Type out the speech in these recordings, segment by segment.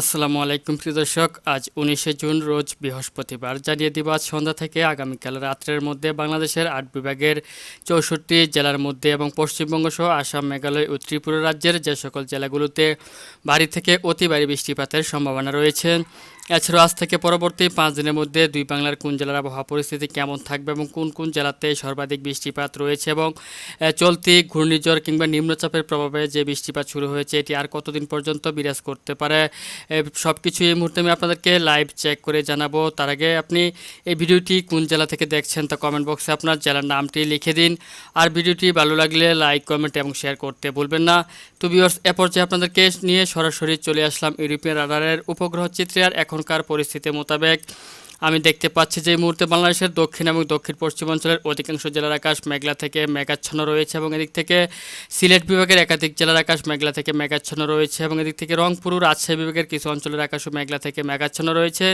আসসালামু আলাইকুম প্রিয় দর্শক, আজ উনিশে জুন রোজ বৃহস্পতিবার। জানিয়ে দিব সন্ধ্যা থেকে আগামীকাল রাত্রের মধ্যে বাংলাদেশের আট বিভাগের চৌষট্টি জেলার মধ্যে এবং পশ্চিমবঙ্গ সহ আসাম, মেঘালয় ও ত্রিপুরা রাজ্যের যে সকল জেলাগুলোতে বাড়ি থেকে অতি বৃষ্টিপাতের সম্ভাবনা রয়েছে। এছাড়াও আজ থেকে পরবর্তী পাঁচ দিনের মধ্যে দুই বাংলার কোন জেলার আবহাওয়া পরিস্থিতি কেমন থাকবে এবং কোন কোন জেলাতে সর্বাধিক বৃষ্টিপাত রয়েছে এবং চলতি ঘূর্ণিঝড় কিংবা নিম্নচাপের প্রভাবে যে বৃষ্টিপাত শুরু হয়েছে, এটি আর কতদিন পর্যন্ত বিরাজ করতে পারে সব কিছু এই মুহূর্তে আমি আপনাদেরকে লাইভ চেক করে জানাব। তার আগে আপনি এই ভিডিওটি কোন জেলা থেকে দেখছেন তা কমেন্ট বক্সে আপনার জেলার নামটি লিখে দিন। আর ভিডিওটি ভালো লাগলে লাইক কমেন্ট এবং শেয়ার করতে ভুলবেন না। তো ভিউয়ার্স এ পর্যায়ে আপনাদেরকে নিয়ে সরাসরি চলে আসলাম ইউরোপিয়ান রাডারের উপগ্রহ চিত্রে। আর এখনকার পরিস্থিতি মোতাবেক আমি দেখতে পাচ্ছি যে এই মুহূর্তে বাংলাদেশের দক্ষিণ এবং দক্ষিণ পশ্চিমাঞ্চলের অধিকাংশ জেলার আকাশ মেঘলা থেকে মেঘাচ্ছন্ন রয়েছে এবং এদিক থেকে সিলেট বিভাগের একাধিক জেলার আকাশ মেঘলা থেকে মেঘাচ্ছন্ন রয়েছে এবং এদিক থেকে রংপুর রাজশাহী বিভাগের কিছু অঞ্চলের আকাশও মেঘলা থেকে মেঘাচ্ছন্ন রয়েছে।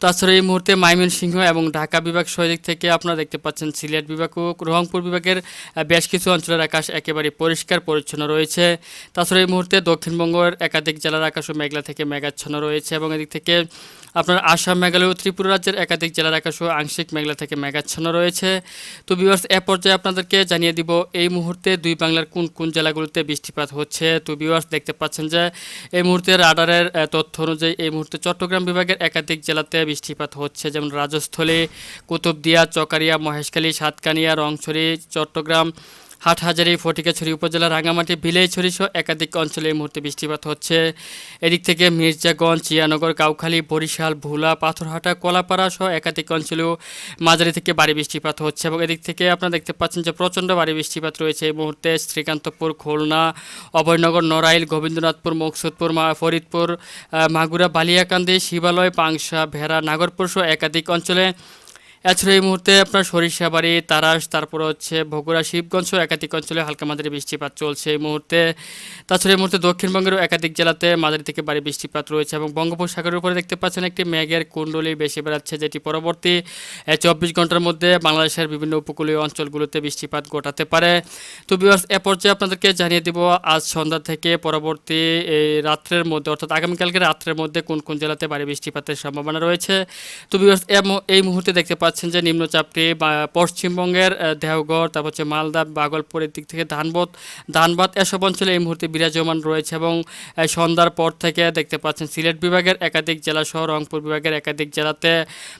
তাছাড়া এই মুহূর্তে ময়মনসিংহ এবং ঢাকা বিভাগ সহযোগ থেকে আপনারা দেখতে পাচ্ছেন সিলেট বিভাগ ও রংপুর বিভাগের বেশ কিছু অঞ্চলের আকাশ একেবারে পরিষ্কার পরিচ্ছন্ন রয়েছে। তাছাড়া এই মুহূর্তে দক্ষিণবঙ্গের একাধিক জেলার আকাশ ও মেঘলা থেকে মেঘাচ্ছন্ন রয়েছে এবং এদিক থেকে আপনার আসাম, মেঘালয় ও ত্রিপুরা রাজ্যের একাধিক জেলার আকাশও আংশিক মেঘলা থেকে মেঘাচ্ছন্ন রয়েছে। তো বিভার্স এ পর্যায়ে আপনাদেরকে জানিয়ে দিব, এই মুহূর্তে দুই বাংলার কোন কোন জেলাগুলোতে বৃষ্টিপাত হচ্ছে। তো বিভার্স দেখতে পাচ্ছেন যে এই মুহূর্তে রাডারের তথ্য অনুযায়ী এই মুহূর্তে চট্টগ্রাম বিভাগের একাধিক জেলাতে বৃষ্টিপাত হচ্ছে, যেমন রাজস্থলী, কুতুবদিয়া, চকারিয়া, মহেশখালী, সাতকানিয়া, রংছড়ি, চট্টগ্রাম হাটহাজারি, ফটিকাছড়ি উপজেলা রাঙামাটি ভিলেছড়ি সহ একাধিক অঞ্চলে এই মুহূর্তে বৃষ্টিপাত হচ্ছে। এদিক থেকে মির্জাগঞ্জ চিয়ানগর কাউখালী, বরিশাল, ভোলা, পাথরহাটা, কলাপাড়া সহ একাধিক অঞ্চলেও মাঝারি থেকে ভারী বৃষ্টিপাত হচ্ছে এবং এদিক থেকে আপনারা দেখতে পাচ্ছেন যে প্রচণ্ড ভারী বৃষ্টিপাত রয়েছে এই মুহূর্তে শ্রীকান্তপুর, খুলনা, অভয়নগর, নড়াইল, গোবিন্দনাথপুর, মকসুদপুর ফরিদপুর মাগুরা, বালিয়াকান্দি, শিবালয়, পাংশা, ভেড়া, নাগরপুর সহ একাধিক অঞ্চলে এছাড়া এই মুহূর্তে আপনার সরিষাবাড়ি তারাস, তারপর হচ্ছে বগুড়া, শিবগঞ্জ একাধিক অঞ্চলে হালকা মাঝারি বৃষ্টিপাত চলছে এই মুহূর্তে। তাছাড়া এই মুহূর্তে দক্ষিণবঙ্গেরও একাধিক জেলাতে মাঝারি থেকে ভারী বৃষ্টিপাত রয়েছে এবং বঙ্গোপসাগরের উপরে দেখতে পাচ্ছেন একটি মেঘের কুণ্ডলী বেশি বেড়াচ্ছে যেটি পরবর্তী চব্বিশ ঘণ্টার মধ্যে বাংলাদেশের বিভিন্ন উপকূলীয় অঞ্চলগুলোতে বৃষ্টিপাত ঘটাতে পারে। তো বিভার্স এ পর্যায়ে আপনাদেরকে জানিয়ে দিব, আজ সন্ধ্যা থেকে পরবর্তী এই রাত্রের মধ্যে, অর্থাৎ আগামীকালকে রাত্রের মধ্যে কোন কোন জেলাতে ভারী বৃষ্টিপাতের সম্ভাবনা রয়েছে? তো বিভার্স এই মুহূর্তে দেখতে পাচ্ছেন যে নিম্নচাপটি পশ্চিমবঙ্গের দেহগড় তারপর হচ্ছে মালদা, বাগলপুরের দিক থেকে ধানবাদ ধানবাদ এসব অঞ্চলে এই মুহূর্তে বিরাজমান রয়েছে এবং সন্ধ্যার পর থেকে দেখতে পাচ্ছেন সিলেট বিভাগের একাধিক জেলা সহ রংপুর বিভাগের একাধিক জেলাতে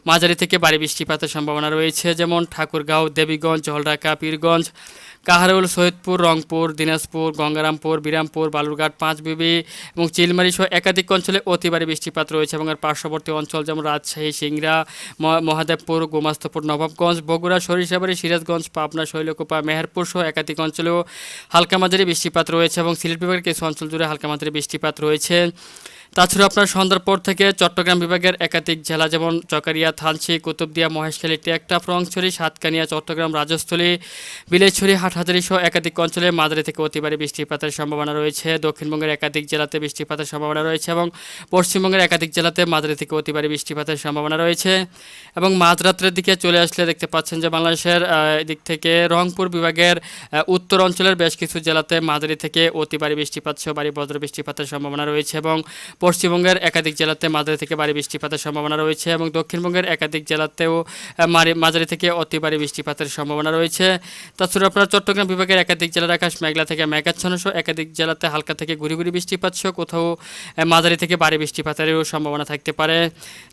মাঝারি থেকে বাড়ি বৃষ্টিপাতের সম্ভাবনা রয়েছে। যেমন ঠাকুরগাঁও, দেবীগঞ্জ, জলঢাকা, পীরগঞ্জ কাহারুল, সৈয়দপুর, রংপুর, দিনাজপুর, গঙ্গারামপুর, বিরামপুর, বালুরঘাট, পাঁচবিবি এবং চিলমারি সহ একাধিক অঞ্চলে অতি ভারী বৃষ্টিপাত রয়েছে এবং এর পার্শ্ববর্তী অঞ্চল যেমন রাজশাহী, সিংড়া মহাদেবপুর, গোমাস্তপুর, নবাবগঞ্জ, বগুড়া, সরিষাবাড়ি, সিরাজগঞ্জ, পাবনা, শৈলকুপা, মেহেরপুর সহ একাধিক অঞ্চলেও হালকা মাঝারি বৃষ্টিপাত রয়েছে এবং সিলেট বিভাগের কিছু অঞ্চল জুড়ে হালকা মাঝারি বৃষ্টিপাত রয়েছে। তাছাড়া আপনার সন্ধ্যার পর থেকে চট্টগ্রাম বিভাগের একাধিক জেলা যেমন চকারিয়া, থানচি, কুতুবদিয়া, মহেশখালী টেকটাপ রংছড়ি সাতকানিয়া, চট্টগ্রাম রাজস্থলী, বিলেছড়ি, হাটহাজারি সহ একাধিক অঞ্চলে মাঝারি থেকে অতিবারে বৃষ্টিপাতের সম্ভাবনা রয়েছে। দক্ষিণবঙ্গের একাধিক জেলাতে বৃষ্টিপাতের সম্ভাবনা রয়েছে এবং পশ্চিমবঙ্গের একাধিক জেলাতে মাঝারি থেকে অতিবারে বৃষ্টিপাতের সম্ভাবনা রয়েছে। এবং মাঝরাত্রের দিকে চলে আসলে দেখতে পাচ্ছেন যে বাংলাদেশের দিক থেকে রংপুর বিভাগের উত্তর অঞ্চলের বেশ কিছু জেলাতে মাঝারি থেকে অতিবারে বৃষ্টিপাত সহ বাড়ি বজ্র বৃষ্টিপাতের সম্ভাবনা রয়েছে এবং পশ্চিমবঙ্গের একাধিক জেলাতে মাঝারি থেকে ভারী বৃষ্টিপাতের সম্ভাবনা রয়েছে এবং দক্ষিণবঙ্গের একাধিক জেলাতেও মাঝারি থেকে অতি ভারী বৃষ্টিপাতের সম্ভাবনা রয়েছে। তাছাড়া আপনার চট্টগ্রাম বিভাগের একাধিক জেলার আকাশ মেঘলা থেকে মেঘাচ্ছন্ন সহ একাধিক জেলাতে হালকা থেকে ঘুরি ঘুরি বৃষ্টিপাত সহ কোথাও মাঝারি থেকে ভারী বৃষ্টিপাতেরও সম্ভাবনা থাকতে পারে।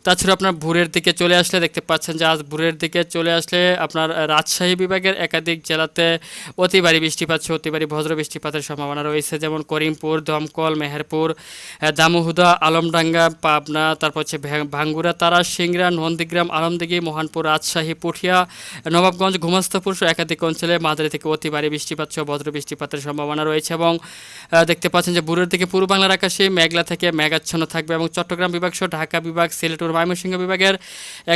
তাছাড়া আপনার ভোরের দিকে চলে আসলে দেখতে পাচ্ছেন যে আজ ভোরের দিকে চলে আসলে আপনার রাজশাহী বিভাগের একাধিক জেলাতে অতি ভারী বৃষ্টিপাত সহ অতি ভারী বজ্র বৃষ্টিপাতের সম্ভাবনা রয়েছে যেমন করিমপুর দমকল মেহেরপুর আহ, দামুহুদা আলমডাঙ্গা, পাবনা, তারপর হচ্ছে ভাঙ্গুরা, তারা সিংরা নন্দীগ্রাম আলমদিঘি মোহনপুর, রাজশাহী, পুঠিয়া, নবাবগঞ্জ, ঘুমাস্তপুর, একাধিক অঞ্চলে মাঝারি থেকে অতি ভারী বৃষ্টিপাত সহ বজ্র বৃষ্টিপাতের সম্ভাবনা রয়েছে এবং দেখতে পাচ্ছেন যে বুড়ের দিকে পূর্ব বাংলার আকাশে মেঘলা থেকে মেঘাচ্ছন্ন থাকবে এবং চট্টগ্রাম বিভাগ সহ ঢাকা বিভাগ, সিলেট ও ময়মনসিংহ বিভাগের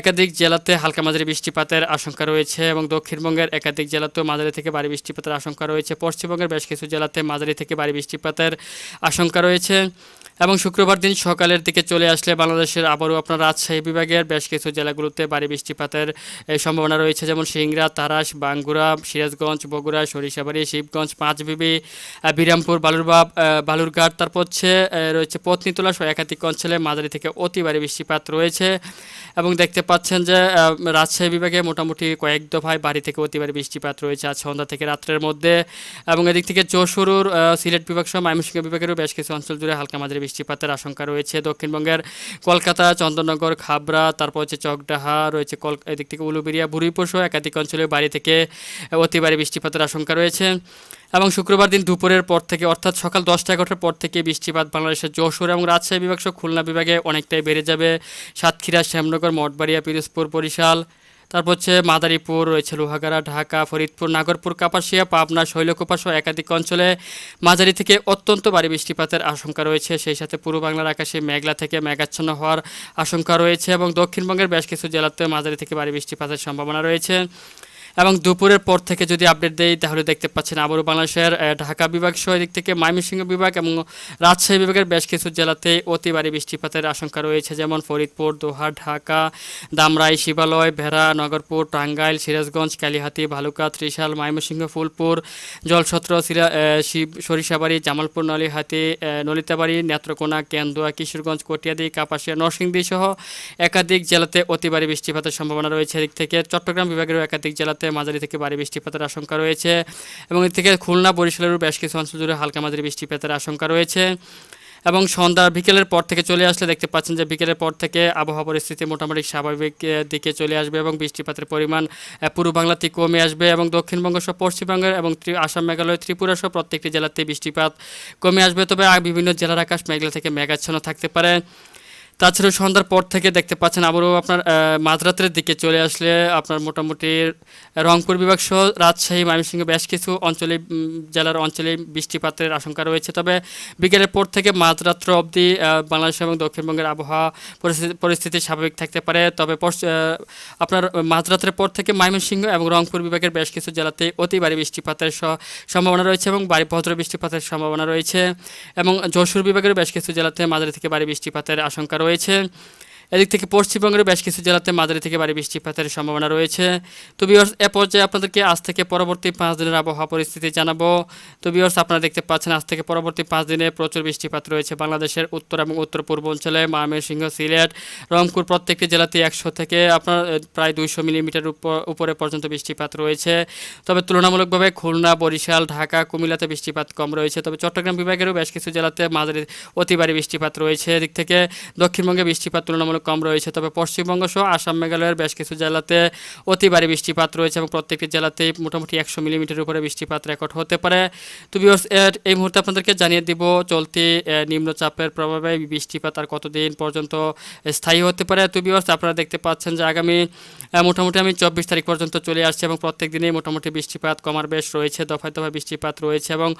একাধিক জেলাতে হালকা মাঝারি বৃষ্টিপাতের আশঙ্কা রয়েছে এবং দক্ষিণবঙ্গের একাধিক জেলাতেও মাঝারি থেকে ভারী বৃষ্টিপাতের আশঙ্কা রয়েছে। পশ্চিমবঙ্গের বেশ কিছু জেলাতে মাঝারি থেকে ভারী বৃষ্টিপাতের আশঙ্কা রয়েছে। এবং শুক্রবার দিন সকালের দিকে চলে আসলে বাংলাদেশের আবারও আপনার রাজশাহী বিভাগের বেশ কিছু জেলাগুলোতে ভারী বৃষ্টিপাতের সম্ভাবনা রয়েছে। যেমন সিংড়া তারাস বাঙ্গুরা সিরাজগঞ্জ বগুড়া সরিষাবাড়ি শিবগঞ্জ পাঁচবিবি বিরামপুর বালুরবাব বালুরঘাট। তারপর হচ্ছে রয়েছে পত্নীতলা সহ একাধিক অঞ্চলে মাঝারি থেকে অতি ভারী বৃষ্টিপাত রয়েছে। এবং দেখতে পাচ্ছেন যে রাজশাহী বিভাগে মোটামুটি কয়েক দফায় বাড়ি থেকে অতি ভারী বৃষ্টিপাত রয়েছে আজ সন্ধ্যা থেকে রাত্রের মধ্যে। এবং এদিক থেকে যশোর আহ, সিলেট বিভাগ সহ ময়মনসিংহ বিভাগেরও বেশ কিছু অঞ্চল জুড়ে হালকা মাঝারি বৃষ্টিপাতের আশঙ্কা রয়েছে দক্ষিণবঙ্গের কলকাতা, চন্দননগর, খাবড়া, তারপর হচ্ছে চকডাহা, রয়েছে কল, এদিক থেকে উলুবেরিয়া বুড়িপুর একাধিক অঞ্চলে বাড়ি থেকে অতি ভারী বৃষ্টিপাতের আশঙ্কা রয়েছে। এবং শুক্রবার দিন দুপুরের পর থেকে, অর্থাৎ সকাল দশটা এগারোটার পর থেকে বৃষ্টিপাত বাংলাদেশের যশোর এবং রাজশাহী বিভাগ সহ খুলনা বিভাগে অনেকটাই বেড়ে যাবে। সাতক্ষীরা, শ্যামনগর, মঠবাড়িয়া, পিরোজপুর, বরিশাল তারপর হচ্ছে মাদারীপুর, রয়েছে লোহাগাড়া, ঢাকা, ফরিদপুর, নাগরপুর, কাপাসিয়া, পাবনা শৈলকুপা একাধিক অঞ্চলে মাঝারি থেকে অত্যন্ত ভারী বৃষ্টিপাতের আশঙ্কা রয়েছে। সেই সাথে পূর্ব বাংলার আকাশে মেঘলা থেকে মেঘাচ্ছন্ন হওয়ার আশঙ্কা রয়েছে এবং দক্ষিণবঙ্গের বেশ কিছু জেলাতে মাঝারি থেকে ভারী বৃষ্টিপাতের সম্ভাবনা রয়েছে। এবং দুপুরের পর থেকে যদি আপডেট দেই, তাহলে দেখতে পাচ্ছেন আবারও বাংলাদেশের ঢাকা বিভাগ সহ দিক থেকে ময়মনসিংহ বিভাগ এবং রাজশাহী বিভাগের বেশ কিছু জেলাতে অতি ভারী বৃষ্টিপাতের আশঙ্কা রয়েছে, যেমন ফরিদপুর দোহা ঢাকা, দামরাই, শিবালয়, ভেড়া, নগরপুর, টাঙ্গাইল, সিরাজগঞ্জ, কালিহাতি, ভালুকা, ত্রিশাল, ময়মনসিংহ, ফুলপুর, জলছত্র, সিরা সরিষাবাড়ি, জামালপুর নলিহাতি নলিতাবাড়ি, নেত্রকোনা, কেন্দুয়া, কিশোরগঞ্জ, কটিয়াদি, কাপাসিয়া, নরসিংদী সহ একাধিক জেলাতে অতি ভারী বৃষ্টিপাতের সম্ভাবনা রয়েছে। এদিক থেকে চট্টগ্রাম বিভাগেরও একাধিক জেলাতে মাঝারি থেকে ভারী বৃষ্টিপাতের আশঙ্কা রয়েছে এবং এদিক থেকে খুলনা বরিশালেরও বেশ কিছু অঞ্চল জুড়ে হালকা মাঝারি বৃষ্টিপাতের আশঙ্কা রয়েছে। এবং সন্ধ্যা, বিকেলের পর থেকে চলে আসলে দেখতে পাচ্ছেন যে বিকেলের পর থেকে আবহাওয়া পরিস্থিতি মোটামুটি স্বাভাবিক দিকে চলে আসবে এবং বৃষ্টিপাতের পরিমাণ পূর্ব বাংলাতে কমে আসবে এবং দক্ষিণবঙ্গ সহ পশ্চিমবঙ্গের এবং আসাম, মেঘালয়, ত্রিপুরা সহ প্রত্যেকটি জেলাতে বৃষ্টিপাত কমে আসবে। তবে বিভিন্ন জেলার আকাশ মেঘলা থেকে মেঘাচ্ছন্ন থাকতে পারে। তাছাড়াও সন্ধ্যার পর থেকে দেখতে পাচ্ছেন আবারও আপনার মাঝরাতের দিকে চলে আসলে আপনার মোটামুটি রংপুর বিভাগ সহ রাজশাহী, ময়মনসিংহ বেশ কিছু অঞ্চলে জেলার অঞ্চলে বৃষ্টিপাতের আশঙ্কা রয়েছে। তবে বিকেলের পর থেকে মাঝরাত্র অবধি বাংলাদেশ এবং দক্ষিণবঙ্গের আবহাওয়া পরিস্থিতি স্বাভাবিক থাকতে পারে। তবে আপনার মাঝরাতের পর থেকে ময়মনসিংহ এবং রংপুর বিভাগের বেশ কিছু জেলাতে অতি ভারী বৃষ্টিপাতের সম্ভাবনা রয়েছে এবং বাড়ি ভদ্র বৃষ্টিপাতের সম্ভাবনা রয়েছে। এবং যশোর বিভাগের বেশ কিছু জেলাতে মাঝারি থেকে ভারী বৃষ্টিপাতের আশঙ্কা রয়েছে। রয়েছে। এদিক থেকে পশ্চিমবঙ্গের বেশ কিছু জেলাতে মাঝারি থেকে ভারী বৃষ্টিপাতের সম্ভাবনা রয়েছে। তো বিয়র্স এ পর্যায়ে আপনাদেরকে আজ থেকে পরবর্তী পাঁচ দিনের আবহাওয়া পরিস্থিতি জানাব। তো বিয়র্স আপনারা দেখতে পাচ্ছেন আজ থেকে পরবর্তী পাঁচ দিনে প্রচুর বৃষ্টিপাত রয়েছে বাংলাদেশের উত্তর এবং উত্তর পূর্ব অঞ্চলে ময়মনসিংহ, সিলেট, রংপুর প্রত্যেকটি জেলাতে একশো থেকে আপনার প্রায় দুইশো মিলিমিটার উপ- উপরে পর্যন্ত বৃষ্টিপাত রয়েছে। তবে তুলনামূলকভাবে খুলনা, বরিশাল, ঢাকা, কুমিল্লাতে বৃষ্টিপাত কম রয়েছে। তবে চট্টগ্রাম বিভাগেরও বেশ কিছু জেলাতে মাঝারি, অতি ভারী বৃষ্টিপাত রয়েছে। এদিক থেকে দক্ষিণবঙ্গে বৃষ্টিপাত তুলনামূলক কম রয়েছে। তবে পশ্চিমবঙ্গ সহ আসাম, মেঘালয়ের বেশ কিছু জেলাতে অতি ভারী বৃষ্টিপাত রয়েছে এবং প্রত্যেকটি জেলাতেই মোটামুটি একশো মিলিমিটার উপরে বৃষ্টিপাত রেকর্ড হতে পারে। তো এই মুহূর্তে আপনাদেরকে জানিয়ে দিব, চলতি নিম্নচাপের প্রভাবে বৃষ্টিপাত আর কতদিন পর্যন্ত স্থায়ী হতে পারে। তো বিভার্স আপনারা দেখতে পাচ্ছেন যে আগামী মোটামুটি আমি চব্বিশ তারিখ পর্যন্ত চলে আসছি এবং প্রত্যেক দিনেই মোটামুটি বৃষ্টিপাত কমার বেশ রয়েছে, দফায় দফায় বৃষ্টিপাত রয়েছে এবং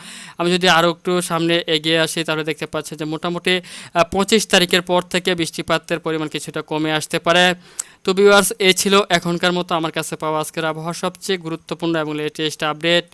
আমি যদি আরও একটু সামনে এগিয়ে আসি, তাহলে দেখতে পাচ্ছেন যে মোটামুটি পঁচিশ তারিখের পর থেকে বৃষ্টিপাতের পরিমাণ কিছুটা কমে আসতে পারে। তো ভিউয়ার্স এ ছিল এখনকার মতো। আমার কাছে পাওয়া আজকের আবহাওয়া সবচেয়ে গুরুত্বপূর্ণ এবং লেটেস্ট আপডেট